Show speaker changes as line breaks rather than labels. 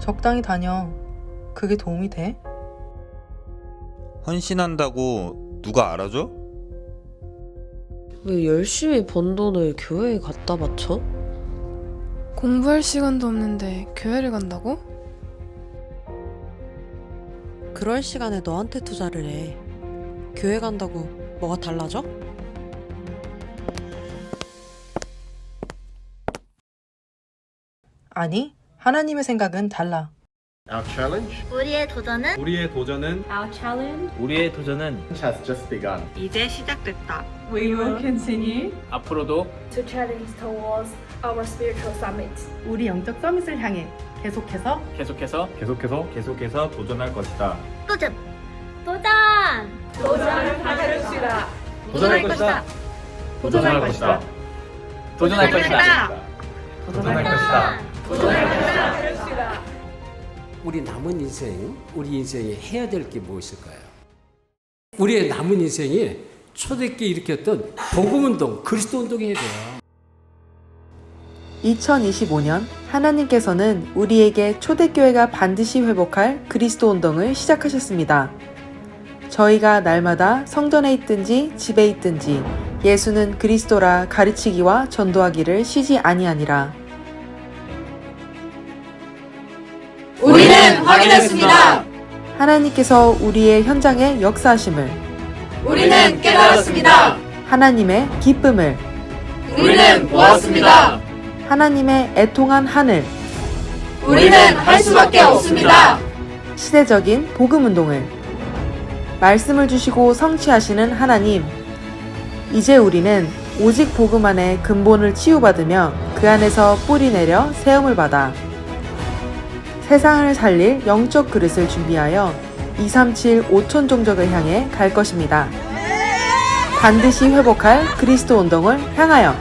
적당히 다녀. 그게 도움이 돼?
헌신한다고 누가 알아줘?
왜 열심히 번 돈을 교회에 갖다 바쳐?
공부할 시간도 없는데 교회를 간다고?
그럴 시간에 너한테 투자를 해. 교회 간다고 뭐가 달라져?
아니, 하나님의 생각은 달라.
Our challenge
우리의 도전은
우리의 도전은
Our challenge
우리의 도전은
has just begun.
이제 시작됐다.
We will continue
앞으로도
to challenge towards our spiritual summit.
우리 영적 서밋을 향해 계속해서
계속해서
계속해서 계속해서 도전할 것이다.
도전! 도전! 도전을 하겠습니다.
도전할 것이다.
도전할 것이다.
도전할 것이다.
도전할 것이다.
도전할 것이다.
우리 남은 인생, 우리 인생에 해야 될게 무엇일까요? 우리의 남은 인생이 초대교회 일으켰던 복음운동, 그리스도운동 해야 돼요.
2025년 하나님께서는 우리에게 초대교회가 반드시 회복할 그리스도 운동을 시작하셨습니다. 저희가 날마다 성전에 있든지 집에 있든지 예수는 그리스도라 가르치기와 전도하기를 쉬지 아니하니라.
우리는 확인했습니다.
하나님께서 우리의 현장에 역사하심을
우리는 깨달았습니다.
하나님의 기쁨을
우리는 보았습니다.
하나님의 애통한 하늘
우리는 할 수밖에 없습니다.
시대적인 복음 운동을 말씀을 주시고 성취하시는 하나님 이제 우리는 오직 복음 안에 근본을 치유받으며 그 안에서 뿌리 내려 세움을 받아 세상을 살릴 영적 그릇을 준비하여 237 5천 종족을 향해 갈 것입니다. 반드시 회복할 그리스도 운동을 향하여